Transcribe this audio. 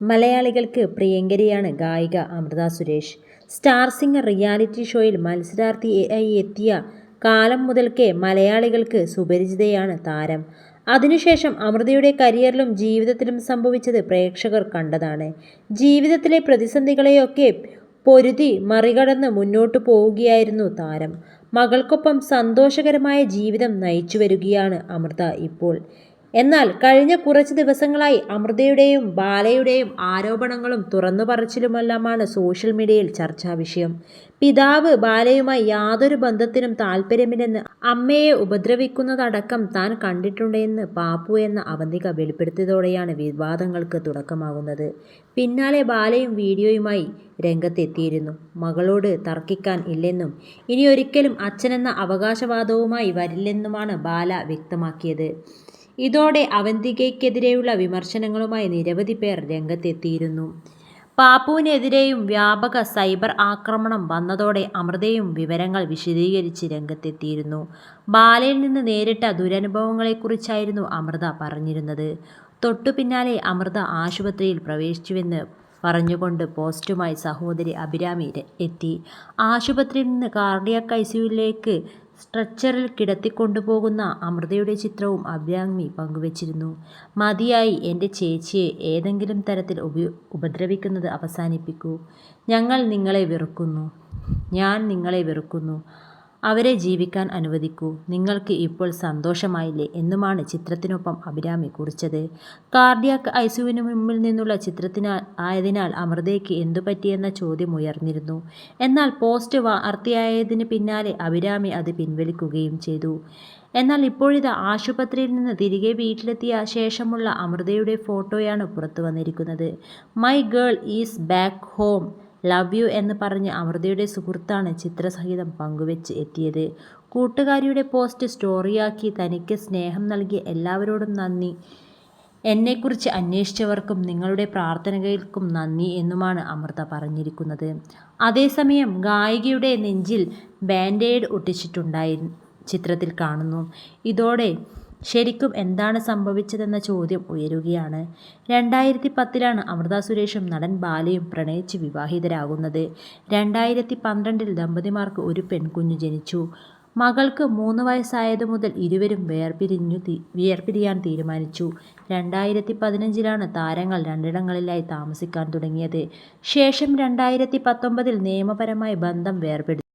മലയാളികൾക്ക് പ്രിയങ്കരിയാണ് ഗായിക Amrutha Suresh. Star singer reality ഷോയിൽ മത്സരാർത്ഥിയായി എത്തിയ കാലം മുതൽക്കേ മലയാളികൾക്ക് സുപരിചിതയാണ് താരം. അതിനുശേഷം അമൃതയുടെ കരിയറിലും ജീവിതത്തിലും സംഭവിച്ചത് പ്രേക്ഷകർ കണ്ടതാണ്. ജീവിതത്തിലെ പ്രതിസന്ധികളെയൊക്കെ പൊരുതി മറികടന്ന് മുന്നോട്ടു പോവുകയായിരുന്നു താരം. മകൾക്കൊപ്പം സന്തോഷകരമായ ജീവിതം നയിച്ചു വരികയാണ് അമൃത ഇപ്പോൾ. എന്നാൽ കഴിഞ്ഞ കുറച്ച് ദിവസങ്ങളായി അമൃതയുടെയും ബാലയുടെയും ആരോപണങ്ങളും തുറന്നു പറച്ചിലുമെല്ലാമാണ് സോഷ്യൽ മീഡിയയിൽ ചർച്ചാ വിഷയം പിതാവ് ബാലയുമായി യാതൊരു ബന്ധത്തിനും താല്പര്യമില്ലെന്ന് അമ്മയെ ഉപദ്രവിക്കുന്നതടക്കം താൻ കണ്ടിട്ടുണ്ടെന്ന് പാപ്പു എന്ന അവന്തിക വെളിപ്പെടുത്തിയതോടെയാണ് വിവാദങ്ങൾക്ക് തുടക്കമാകുന്നത്. പിന്നാലെ ബാലയും വീഡിയോയുമായി രംഗത്തെത്തിയിരുന്നു. മകളോട് തർക്കിക്കാൻ ഇല്ലെന്നും ഇനിയൊരിക്കലും അച്ഛനെന്ന അവകാശവാദവുമായി വരില്ലെന്നുമാണ് ബാല വ്യക്തമാക്കിയത്. ഇതോടെ അവന്തികയ്ക്കെതിരെയുള്ള വിമർശനങ്ങളുമായി നിരവധി പേർ രംഗത്തെത്തിയിരുന്നു. പാപ്പുവിനെതിരെയും വ്യാപക സൈബർ ആക്രമണം വന്നതോടെ അമൃതയും വിവരങ്ങൾ വിശദീകരിച്ച് രംഗത്തെത്തിയിരുന്നു. ബാലയിൽ നിന്ന് നേരിട്ട ദുരനുഭവങ്ങളെക്കുറിച്ചായിരുന്നു അമൃത പറഞ്ഞിരുന്നത്. തൊട്ടുപിന്നാലെ അമൃത ആശുപത്രിയിൽ പ്രവേശിച്ചുവെന്ന് പറഞ്ഞുകൊണ്ട് പോസ്റ്റുമായി സഹോദരി അഭിരാമി എത്തി. ആശുപത്രിയിൽ നിന്ന് കാർഡിയാക് ഐസിയുവിലേക്ക് സ്ട്രെച്ചറിൽ കിടത്തിക്കൊണ്ടുപോകുന്ന അമൃതയുടെ ചിത്രവും അവ്യാങ്മി പങ്കുവച്ചിരുന്നു. മതിയായി എന്റെ ചേച്ചിയെ ഏതെങ്കിലും തരത്തിൽ ഉപദ്രവിക്കുന്നത് അവസാനിപ്പിക്കൂ. ഞങ്ങൾ നിങ്ങളെ വെറുക്കുന്നു. ഞാൻ നിങ്ങളെ വെറുക്കുന്നു. അവരെ ജീവിക്കാൻ അനുവദിക്കൂ. നിങ്ങൾക്ക് ഇപ്പോൾ സന്തോഷമായില്ലേ എന്നുമാണ് ചിത്രത്തിനൊപ്പം അഭിരാമി കുറിച്ചത്. കാർഡിയാക് ഐസുവിന് മുമ്പിൽ നിന്നുള്ള ചിത്രമായതിനാൽ അമൃതയ്ക്ക് എന്തുപറ്റിയെന്ന ചോദ്യം ഉയർന്നിരുന്നു. എന്നാൽ പോസ്റ്റ് വാർത്തയായതിന് പിന്നാലെ അഭിരാമി അത് പിൻവലിക്കുകയും ചെയ്തു. എന്നാൽ ഇപ്പോഴിത് ആശുപത്രിയിൽ നിന്ന് തിരികെ വീട്ടിലെത്തിയ ശേഷമുള്ള അമൃതയുടെ ഫോട്ടോയാണ് പുറത്തു വന്നിരിക്കുന്നത് my girl is back home love you എന്ന് പറഞ്ഞ് അമൃതയുടെ സുഹൃത്താണ് ചിത്രസഹിതം പങ്കുവെച്ച് എത്തിയത്. കൂട്ടുകാരിയുടെ പോസ്റ്റ് സ്റ്റോറിയാക്കി തനിക്ക് സ്നേഹം നൽകിയ എല്ലാവരോടും നന്ദി. എന്നെക്കുറിച്ച് അന്വേഷിച്ചവർക്കും നിങ്ങളുടെ പ്രാർത്ഥനകൾക്കും നന്ദി എന്നുമാണ് അമൃത പറഞ്ഞിരിക്കുന്നത്. അതേസമയം ഗായികയുടെ നെഞ്ചിൽ ബാൻഡേഡ് ഒട്ടിച്ചിട്ടുണ്ടായി ചിത്രത്തിൽ കാണുന്നു. ഇതോടെ ശരിക്കും എന്താണ് സംഭവിച്ചതെന്ന ചോദ്യം ഉയരുകയാണ്. രണ്ടായിരത്തി പത്തിലാണ് അമൃത സുരേഷും നടൻ ബാലയും പ്രണയിച്ച് വിവാഹിതരാകുന്നത്. രണ്ടായിരത്തി പന്ത്രണ്ടിൽ ദമ്പതിമാർക്ക് ഒരു പെൺകുഞ്ഞു ജനിച്ചു. മകൾക്ക് മൂന്ന് വയസ്സായതു മുതൽ ഇരുവരും വേർപിരിഞ്ഞു വേർപിരിയാൻ തീരുമാനിച്ചു. രണ്ടായിരത്തി പതിനഞ്ചിലാണ് താരങ്ങൾ രണ്ടിടങ്ങളിലായി താമസിക്കാൻ തുടങ്ങിയത്. ശേഷം രണ്ടായിരത്തി പത്തൊമ്പതിൽ നിയമപരമായി ബന്ധം വേർപെടുത്തി.